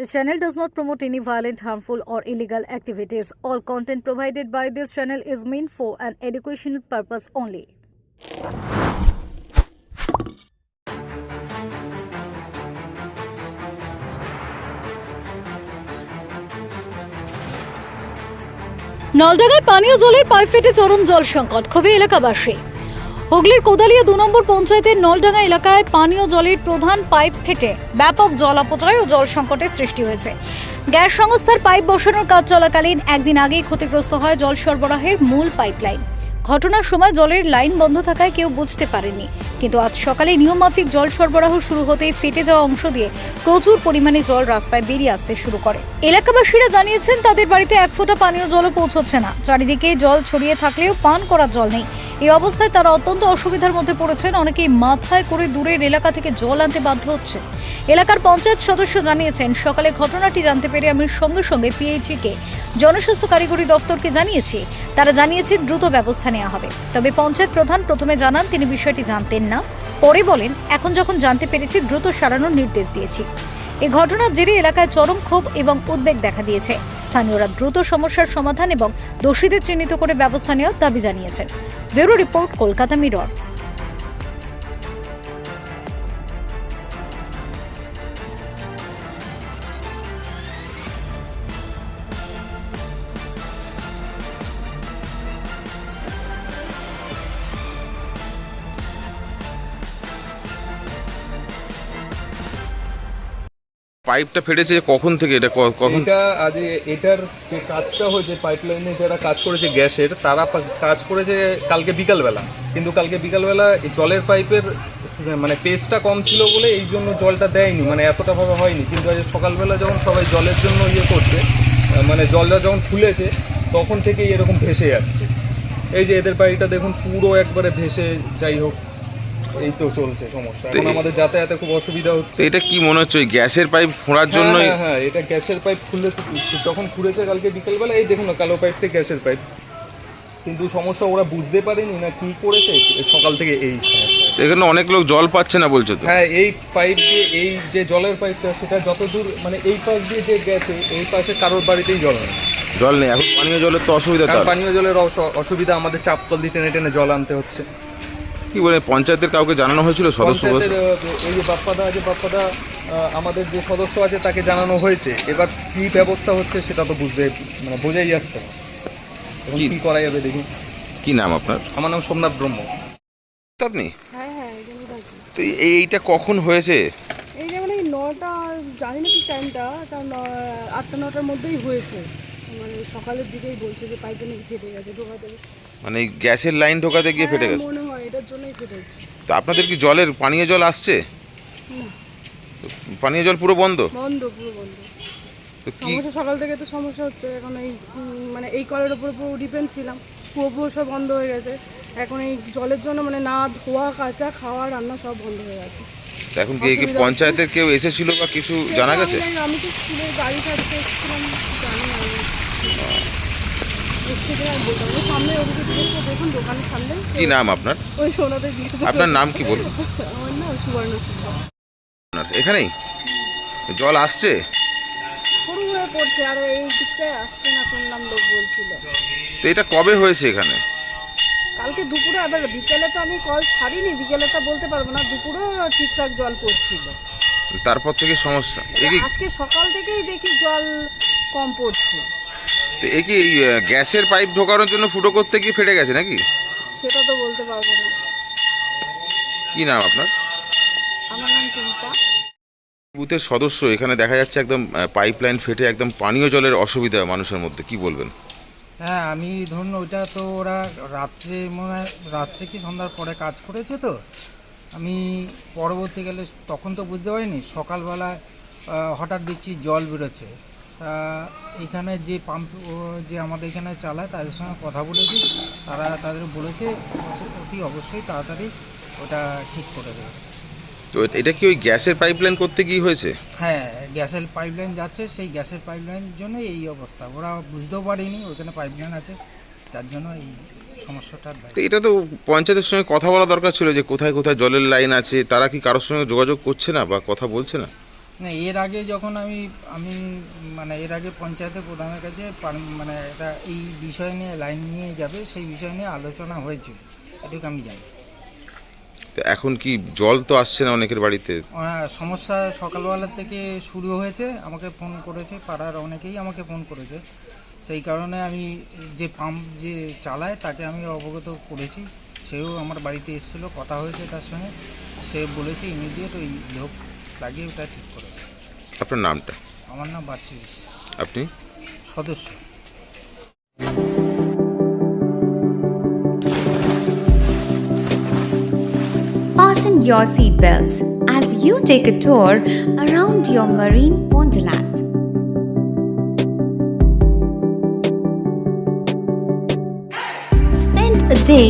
This channel does not promote any violent, harmful, or illegal activities. All content provided by this channel is meant for an educational purpose only. নলডাঙ্গায় পানীয় জলের pipe ফেটে চরম জল সংকট ক্ষোভে এলাকাবাসী হুগলির কোদালিয়া দু নম্বর পঞ্চায়েতের নলডাঙ্গা এলাকায় পানীয় জলের প্রধান পাইপ ফেটে ব্যাপক জল অপচয় ও জল সংকটের সৃষ্টি হয়েছে। গ্যাস সংস্থার পাইপ বসানোর কাজ চলাকালীন একদিন আগেই ক্ষতিগ্রস্ত হয় জল সরবরাহের মূল পাইপলাইন। ঘটনার সময় জলের লাইন বন্ধ থাকায় কেউ বুঝতে পারেনি কিন্তু আজ সকালে নিয়মমাফিক জল সরবরাহ শুরু হতেই ফেটে যাওয়া অংশ দিয়ে প্রচুর পরিমাণে জল রাস্তায় বেরিয়ে আসতে শুরু করে। এলাকাবাসীরা জানিয়েছেন, তাদের বাড়িতে এক ফোঁটা পানীয় জলও পৌঁছচ্ছে না। চারিদিকে জল ছড়িয়ে থাকলেও পান করার জল নেই। এই অবস্থায় তারা অত্যন্ত অসুবিধার মধ্যে পড়েছেন। অনেকেই মাথায় করে দূরের এলাকা থেকে জল আনতে বাধ্য হচ্ছে। এলাকার পঞ্চায়েত সদস্য জানিয়েছেন, সকালে ঘটনাটি জানতে পেরে আমি সঙ্গে সঙ্গে পিএইচইকে, জনস্বাস্থ্য কারিগরি দফতরকে জানিয়েছি। তারা জানিয়েছে দ্রুত ব্যবস্থা নেওয়া হবে। তবে পঞ্চায়েত প্রধান প্রথমে জানান, তিনি বিষয়টি জানতেন না। পরে বলেন, এখন যখন জানতে পেরেছি, দ্রুত সারানোর নির্দেশ দিয়েছি। এই ঘটনার জেরে এলাকায় চরম ক্ষোভ এবং উদ্বেগ দেখা দিয়েছে। স্থানীয়রা দ্রুত সমস্যার সমাধান এবং দোষীদের চিহ্নিত করে ব্যবস্থা নেওয়ার দাবি জানিয়েছেন। Bureau report, Kolkata Mirror. পাইপটা ফেটেছে কখন থেকে এটা কখন? এটা আজ এটার যে কাজটা হয়েছে, পাইপলাইনে যারা কাজ করেছে গ্যাসের, তারা কাজ করেছে কালকে বিকালবেলা। কিন্তু কালকে বিকালবেলা জলের পাইপের মানে পেসটা কম ছিল বলে এই জন্য জলটা দেয়নি মানে এতটা ভাবে হয়নি। কিন্তু আজ সকালবেলা যখন সবাই জলের জন্য ইয়ে করছে মানে জলটা যখন খুলেছে, তখন থেকেই এরকম ভেসে যাচ্ছে। এই যে এদের বাড়িটা দেখুন, পুরো একবারে ভেসে যাই হোক এই তো চলছে সমস্যা। এখন আমাদের যাতায়াতে খুব অসুবিধা হচ্ছে। এটা কি মনে হচ্ছে গ্যাসের পাইপ ফোঁড়ার হ্যাঁ, জন্যই? হ্যাঁ হ্যাঁ এটা গ্যাসের পাইপ খুলে যখন খুলেছে কালকে বিকেলবেলা এই দেখুন না কালো পাইপ থেকে গ্যাসের পাইপ। কিন্তু সমস্যা ওরা বুঝতে পারেনি না কি করেছে সকাল থেকে এই সমস্যা। এখানে অনেক লোক জল পাচ্ছে না বলছে তো? হ্যাঁ এই পাইপ দিয়ে এই যে জলের পাইপটা সেটা যতদূর মানে এই পাশ দিয়ে যে গেছে এই পাশে কারোর বাড়িতেই জল নেই জল নেই এখন পানীয় জলের তো অসুবিধা পানীয় জলের অস- অসুবিধা আমাদের চাপ কল দিয়ে টেনে টেনে জল আনতে হচ্ছে। কি বলে পঞ্চায়েতের কাউকে জানানো হয়েছিল সদস্য এই যে বাপ্পাদা আছে বাপ্পাদা আমাদের যে সদস্য আছে তাকে জানানো হয়েছে। এবার কি ব্যবস্থা হচ্ছে সেটা তো বুঝতে মানে বোঝাই যাচ্ছে না। এখন কি- কি করা যাবে দেখি। কি নাম আপনার? আমার নাম সোমনাথ ব্রহ্ম। তো আপনি? হ্যাঁ হ্যাঁ তো এই- এইটা কখন হয়েছে? এই যেমন এই নটা জানি না ঠিক টাইমটা ন- আটটা নটার মধ্যেই হয়েছে। মানে সকালের দিকেই বলছে যে পাইপটা ফেটে গেছে ঢোকা থেকে মানে গ্যাসের লাইন ঢোকাতে গিয়ে ফেটে হ্যাঁ, গেছে? মনে হয় এটার জন্যই ফেটেছে। তো আপনাদের কি জলের পানীয় জল আসছে? পানীয় জল পুরো বন্ধ? বন্ধ পুরো বন্ধ। তো কি সমস্যা সকাল থেকে তো সমস্যা হচ্ছে এখন এই মানে এই কলের উপর পুরো ডিপেন্ড ছিলাম। পুরো পুরো সব বন্ধ হয়ে গেছে। এখন এই জলের জন্য মানে না ধোয়া কাচা খাওয়া রান্না সব বন্ধ হয়ে গেছে। এখন কি পঞ্চায়েতের কেউ এসেছিল বা কিছু জানা গেছে? আমি না, আমি তো স্কুলে গাড়ি ছাড়তে এসেছিলাম। এসছে কিনা আমি বলতে পারব সামনে অভিযোগ জিজ্ঞেস দেখুন দোকানের সামনে কি নাম আপনার? ওই সোনাতে জিজ্ঞেস আপনার নাম কি বলুন? আমার নাম সুবর্ণ সিংহ। এখানেই? জল আসছে? হয়ে পড়ছে আর এই দিকটায় আসছে না শুনলাম লোক বলছিল। তো এটা কবে হয়েছে এখানে? কালকে দুপুরে আবার বিকেলে তো আমি কল ছাড়িনি বিকেলে বিকেলেটা বলতে পারব না দুপুরেও ঠিকঠাক জল পড়ছিল। তারপর থেকে সমস্যা। আজকে সকাল থেকেই দেখি জল কম পড়ছে। তো এ কি এই, গ্যাসের পাইপ ঢোকানোর জন্য ফুটো করতে গিয়ে ফেটে গেছে নাকি? সেটা তো বলতে পারব না। কি নাম আপনার? আমার নাম টুম্পা বুথের সদস্য এখানে দেখা যাচ্ছে একদম পাইপ লাইন ফেটে একদম পানীয় জলের অসুবিধা মানুষের মধ্যে কি বলবেন? হ্যাঁ আমি ধরুন ওইটা তো ওরা রাত্রে মনে হয় রাত্রে কি সন্ধ্যার পরে কাজ করেছে তো? আমি পরবর্তীকালে তখন তো বুঝতে পারিনি সকালবেলা হঠাৎ দেখছি জল বেরোচ্ছে। এখানে যে পাম্প যে আমাদের এখানে চালায় তাদের সঙ্গে কথা বলেছি। তারা তাদের বলেছে অতি অবশ্যই তাড়াতাড়ি ওটা ঠিক করে দেবে। তো এটা কি ওই গ্যাসের পাইপ লাইন করতে গিয়ে হয়েছে? হ্যাঁ গ্যাসের পাইপলাইন যাচ্ছে সেই গ্যাসের পাইপলাইনের জন্য এই অবস্থা। ওরা বুঝতেও পারেনি ওখানে পাইপলাইন আছে তার জন্য এই সমস্যাটার দায় এটা তো পঞ্চায়েতের সঙ্গে কথা বলা দরকার ছিল যে কোথায় কোথায় জলের লাইন আছে তারা কি কারোর সঙ্গে যোগাযোগ করছে না বা কথা বলছে না? না এর আগে যখন আমি আমি মানে এর আগে পঞ্চায়েতের প্রধানের কাছে মানে এটা এই বিষয় নিয়ে লাইন নিয়ে যাবে সেই বিষয় নিয়ে আলোচনা হয়েছিল এটুকু আমি জানি। তো এখন কি জল তো আসছে না অনেকের বাড়িতে? সমস্যা সকালবেলা থেকে শুরু হয়েছে আমাকে ফোন করেছে পাড়ার অনেকেই আমাকে ফোন করেছে। সেই কারণে আমি যে পাম্প যে চালায় তাকে আমি অবগত করেছি। সেও আমার বাড়িতে এসেছিল কথা হয়েছে তার সঙ্গে। সে বলেছে ইমিডিয়েট ওই লোক লাগিয়ে ওটা ঠিক করে দেবে। আপনার নামটা আমার নাম বাচ্চু বিশ্বাস আপনি সদস্য Fasten your seatbelts as you take a tour around your marine wonderland. Spend a day